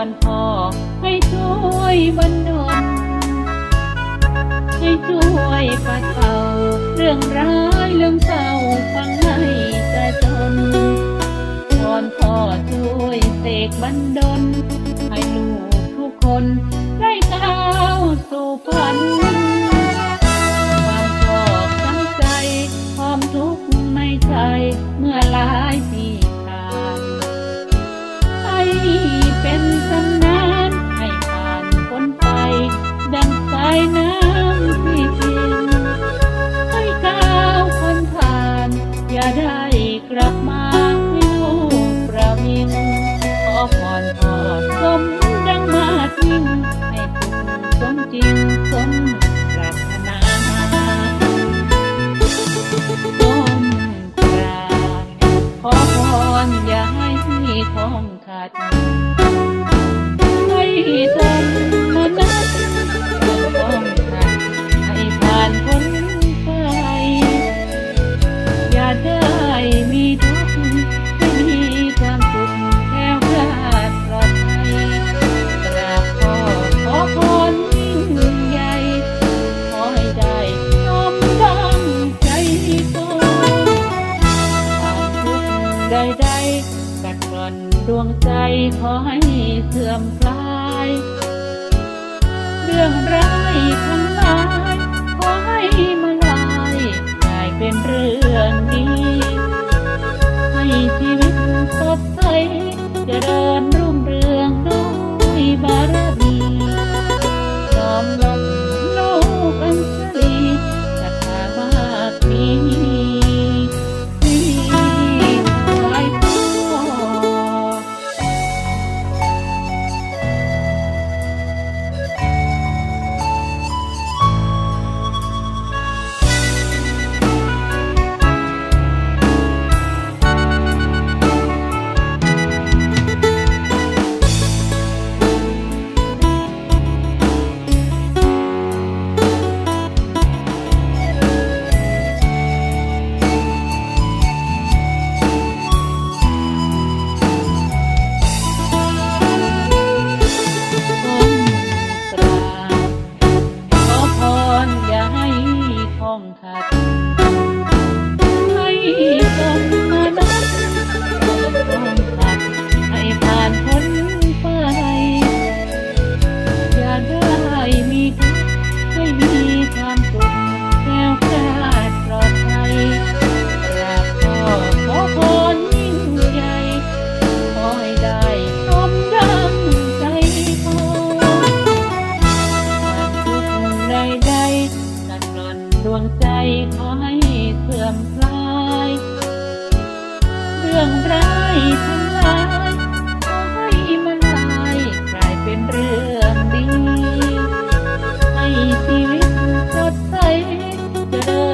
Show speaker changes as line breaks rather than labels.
อนพ่อให้ช่วยบรรดลให้ช่วยปัดเป่าเรื่องร้ายเรื่องเศร้าฟังให้กระจนวอนพ่อช่วยเสกบรรดลให้ลูกทุกคนได้ก้าวสู่ฝัน lahat ng ดวงใจขอให้เสื่อมคลาย เรื่องร้ายทั้ง ใดกัดหล่นดวงใจขอให้เสื่อมคลาย เรื่องร้ายทั้งหลายขอให้มันลายกลายเป็นเรื่องดี ให้ชีวิตสดใสเจริ